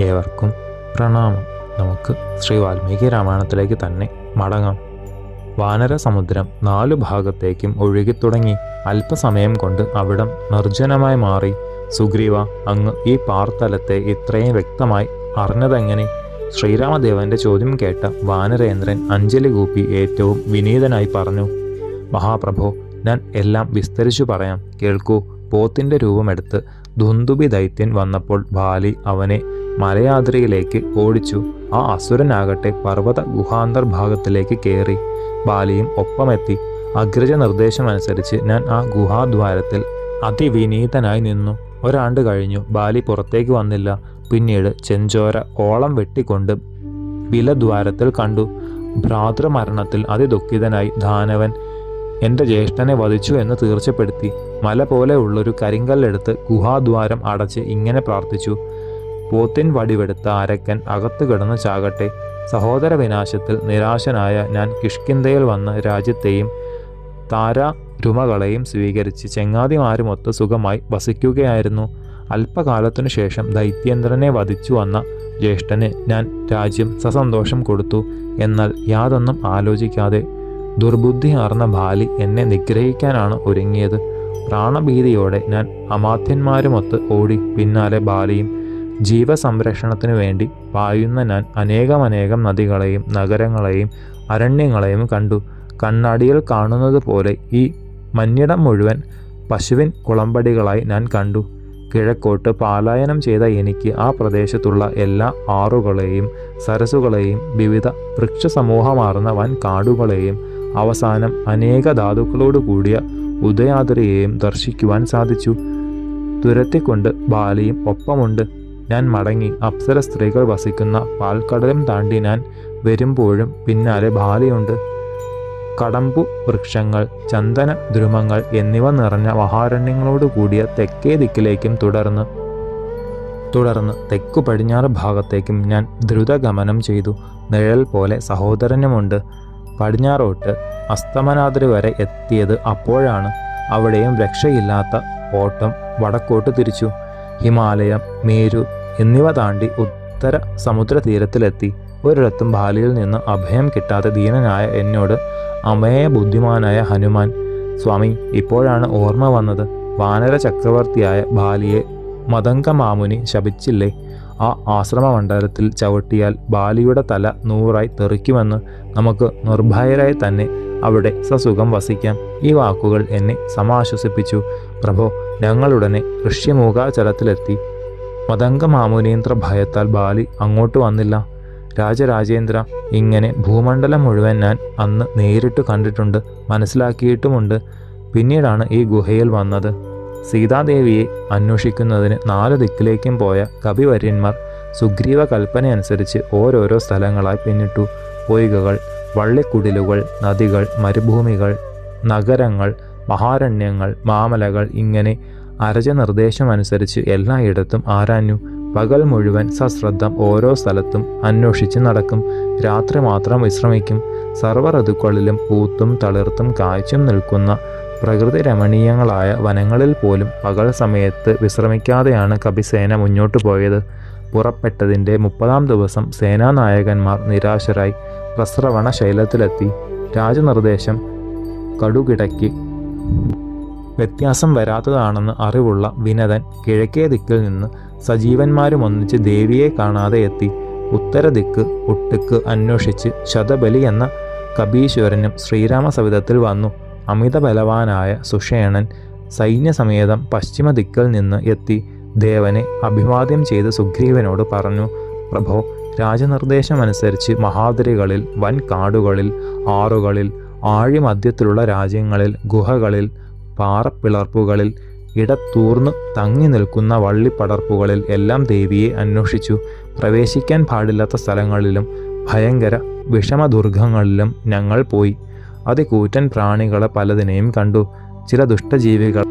ഏവർക്കും പ്രണാമം. നമുക്ക് ശ്രീ വാൽമീകി രാമായണത്തിലേക്ക് തന്നെ മടങ്ങാം. വാനര സമുദ്രം നാലു ഭാഗത്തേക്കും ഒഴുകിത്തുടങ്ങി. അല്പസമയം കൊണ്ട് അവിടം നിർജനമായി മാറി. സുഗ്രീവ അങ്ങ് ഈ പാർത്തലത്തെ ഇത്രയും വ്യക്തമായി അറിഞ്ഞതെങ്ങനെ? ശ്രീരാമദേവന്റെ ചോദ്യം കേട്ട വാനരേന്ദ്രൻ അഞ്ജലി കൂപ്പി ഏറ്റവും വിനീതനായി പറഞ്ഞു മഹാപ്രഭോ ഞാൻ എല്ലാം വിസ്തരിച്ചു പറയാം. കേൾക്കൂ പോത്തിന്റെ രൂപമെടുത്ത് ധുന്തുബി ദൈത്യൻ വന്നപ്പോൾ ബാലി അവനെ മലയാദ്രിയിലേക്ക് ഓടിച്ചു. ആ അസുരനാകട്ടെ പർവത ഗുഹാന്തർഭാഗത്തിലേക്ക് കയറി ബാലിയും ഒപ്പമെത്തി. അഗ്രജ നിർദ്ദേശമനുസരിച്ച് ഞാൻ ആ ഗുഹാദ്വാരത്തിൽ അതിവിനീതനായി നിന്നു. ഒരാണ്ട് കഴിഞ്ഞു. ബാലി പുറത്തേക്ക് വന്നില്ല. പിന്നീട് ചെഞ്ചോര ഓളം വെട്ടിക്കൊണ്ട് വിലദ്വാരത്തിൽ കണ്ടു. ഭ്രാതൃമരണത്തിൽ അതിദുഃഖിതനായി ധാനവൻ എന്റെ ജ്യേഷ്ഠനെ വധിച്ചു എന്ന് തീർച്ചപ്പെടുത്തി. മല പോലെ ഉള്ളൊരു കരിങ്കല്ലെടുത്ത് ഗുഹാദ്വാരം അടച്ച് ഇങ്ങനെ പ്രാർത്ഥിച്ചു. പോത്തിൻ വടിവെടുത്ത അരക്കൻ അകത്തു കിടന്ന് ചാകട്ടെ. സഹോദര വിനാശത്തിൽ നിരാശനായ ഞാൻ കിഷ്കിന്തയിൽ വന്ന് രാജ്യത്തെയും താരാരുമകളെയും സ്വീകരിച്ച് ചെങ്ങാതിമാരുമൊത്ത് സുഖമായി വസിക്കുകയായിരുന്നു. അല്പകാലത്തിനു ശേഷം ദൈത്യേന്ദ്രനെ വധിച്ചു വന്ന ജ്യേഷ്ഠന് ഞാൻ രാജ്യം സസന്തോഷം കൊടുത്തു എന്നാൽ യാതൊന്നും ആലോചിക്കാതെ ദുർബുദ്ധി ആർന്ന ബാലി എന്നെ നിഗ്രഹിക്കാനാണ് ഒരുങ്ങിയത്. പ്രാണഭീതിയോടെ ഞാൻ അമാത്യന്മാരുമൊത്ത് ഓടി പിന്നാലെ ബാലിയും ജീവസംരക്ഷണത്തിനു വേണ്ടി പായുന്ന ഞാൻ അനേകമനേകം നദികളെയും നഗരങ്ങളെയും അരണ്യങ്ങളെയും കണ്ടു. കണ്ണാടിയിൽ കാണുന്നത് പോലെ ഈ മഞ്ഞിടം മുഴുവൻ പശുവിൻ കുളമ്പടികളായി ഞാൻ കണ്ടു. കിഴക്കോട്ട് പാലായനം ചെയ്ത എനിക്ക് ആ പ്രദേശത്തുള്ള എല്ലാ ആറുകളെയും സരസുകളെയും വിവിധ വൃക്ഷസമൂഹമാർന്ന വൻ കാടുകളെയും അവസാനം അനേക ധാതുക്കളോട് കൂടിയ ഉദയാദ്രിയെയും ദർശിക്കുവാൻ സാധിച്ചു. തുരത്തിക്കൊണ്ട് ബാലിയും ഒപ്പമുണ്ട്. ഞാൻ മടങ്ങി അപ്സര സ്ത്രീകൾ വസിക്കുന്ന പാൽക്കടലും താണ്ടി ഞാൻ വരുമ്പോഴും പിന്നാലെ ബാലിയുണ്ട്. കടമ്പു വൃക്ഷങ്ങൾ ചന്ദന ദ്രുമങ്ങൾ എന്നിവ നിറഞ്ഞ മഹാരണ്യങ്ങളോട് കൂടിയ തെക്കേ ദിക്കിലേക്കും തുടർന്ന് തുടർന്ന് തെക്കു പടിഞ്ഞാറ് ഭാഗത്തേക്കും ഞാൻ ദ്രുതഗമനം ചെയ്തു. നിഴൽ പോലെ സഹോദരനുമുണ്ട്. പടിഞ്ഞാറോട്ട് അസ്തമനാദ്രി വരെ എത്തിയത് അപ്പോഴാണ് അവിടെയും രക്ഷയില്ലാത്ത ഓട്ടം വടക്കോട്ട് തിരിച്ചു. ഹിമാലയം മേരു എന്നിവ താണ്ടി ഉത്തര സമുദ്രതീരത്തിലെത്തി. ഒരിടത്തും ബാലിയിൽ നിന്ന് അഭയം കിട്ടാത്ത ദീനനായ എന്നോട് അമേയ ബുദ്ധിമാനായ ഹനുമാൻ സ്വാമി ഇപ്പോഴാണ് ഓർമ്മ വന്നത്. വാനര ചക്രവർത്തിയായ ബാലിയെ മതങ്ക മാമുനി ശപിച്ചില്ലേ? ആ ആശ്രമ ആശ്രമമണ്ഡലത്തിൽ ചവിട്ടിയാൽ ബാലിയുടെ തല നൂറായി തെറിക്കുമെന്ന് നമുക്ക് നിർഭയരായി തന്നെ അവിടെ സസുഖം വസിക്കാം. ഈ വാക്കുകൾ എന്നെ സമാശ്വസിപ്പിച്ചു. പ്രഭോ ഞങ്ങളുടനെ ഋഷ്യമൂകാചലത്തിലെത്തി. മതങ്കമാമുനീന്ദ്ര ഭയത്താൽ ബാലി അങ്ങോട്ട് വന്നില്ല. രാജരാജേന്ദ്ര ഇങ്ങനെ ഭൂമണ്ഡലം മുഴുവൻ ഞാൻ അന്ന് നേരിട്ട് കണ്ടിട്ടുണ്ട് മനസ്സിലാക്കിയിട്ടുമുണ്ട്. പിന്നീടാണ് ഈ ഗുഹയിൽ വന്നത്. സീതാദേവിയെ അന്വേഷിക്കുന്നതിന് നാല് ദിക്കിലേക്കും പോയ കവിവര്യന്മാർ സുഗ്രീവ കൽപ്പന കൽപ്പനയനുസരിച്ച് ഓരോരോ സ്ഥലങ്ങളായി പിന്നിട്ടു. പൊയ്കകൾ വള്ളിക്കുടിലുകൾ നദികൾ മരുഭൂമികൾ നഗരങ്ങൾ മഹാരണ്യങ്ങൾ മാമലകൾ ഇങ്ങനെ അരജ നിർദ്ദേശമനുസരിച്ച് എല്ലായിടത്തും ആരാഞ്ഞു. പകൽ മുഴുവൻ സശ്രദ്ധം ഓരോ സ്ഥലത്തും അന്വേഷിച്ച് നടക്കും. രാത്രി മാത്രം വിശ്രമിക്കും. സർവ ഋതുക്കളിലും പൂത്തും തളിർത്തും കാഴ്ചയും നിൽക്കുന്ന പ്രകൃതി രമണീയങ്ങളായ വനങ്ങളിൽ പോലും പകൽ സമയത്ത് വിശ്രമിക്കാതെയാണ് കപിസേന മുന്നോട്ടു പോയത്. പുറപ്പെട്ടതിന്റെ മുപ്പതാം ദിവസം സേനാനായകന്മാർ നിരാശരായി പ്രസ്രവണ ശൈലത്തിലെത്തി രാജനിർദ്ദേശം കടുകിടയ്ക്ക് വ്യത്യാസം വരാത്തതാണെന്ന് അറിവുള്ള വിനതൻ കിഴക്കേ ദിക്കിൽ നിന്ന് സജീവന്മാരും ഒന്നിച്ച് ദേവിയെ കാണാതെ എത്തി ദിക്ക് ഒട്ടുക്ക് അന്വേഷിച്ച് ശതബലി എന്ന കബീശ്വരനും ശ്രീരാമ സവിധത്തിൽ വന്നു. അമിത ബലവാനായ സുഷേണൻ സൈന്യസമേതം പശ്ചിമ ദിക്കിൽ നിന്ന് എത്തി ദേവനെ അഭിവാദ്യം ചെയ്ത് സുഗ്രീവനോട് പറഞ്ഞു പ്രഭോ രാജനിർദ്ദേശമനുസരിച്ച് മഹാദരികളിൽ വൻ കാടുകളിൽ ആറുകളിൽ ആഴിമധ്യത്തിലുള്ള രാജ്യങ്ങളിൽ ഗുഹകളിൽ പാറപ്പിളർപ്പുകളിൽ ഇടത്തൂർന്നു തങ്ങി നിൽക്കുന്ന വള്ളിപ്പടർപ്പുകളിൽ എല്ലാം ദേവിയെ അന്വേഷിച്ചു. പ്രവേശിക്കാൻ പാടില്ലാത്ത സ്ഥലങ്ങളിലും ഭയങ്കര വിഷമദുർഗങ്ങളിലും ഞങ്ങൾ പോയി. അതികൂറ്റൻ പ്രാണികളെ പലതിനെയും കണ്ടു. ചില ദുഷ്ടജീവികൾ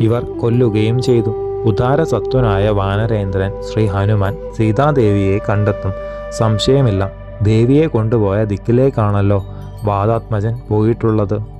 ഇവർ കൊല്ലുകയും ചെയ്തു. ഉദാരസത്വനായ വാനരേന്ദ്രൻ ശ്രീ ഹനുമാൻ സീതാദേവിയെ കണ്ടെത്തും. സംശയമില്ല. ദേവിയെ കൊണ്ടുപോയ ദിക്കിലേക്കാണല്ലോ വാദാത്മജൻ പോയിട്ടുള്ളത്.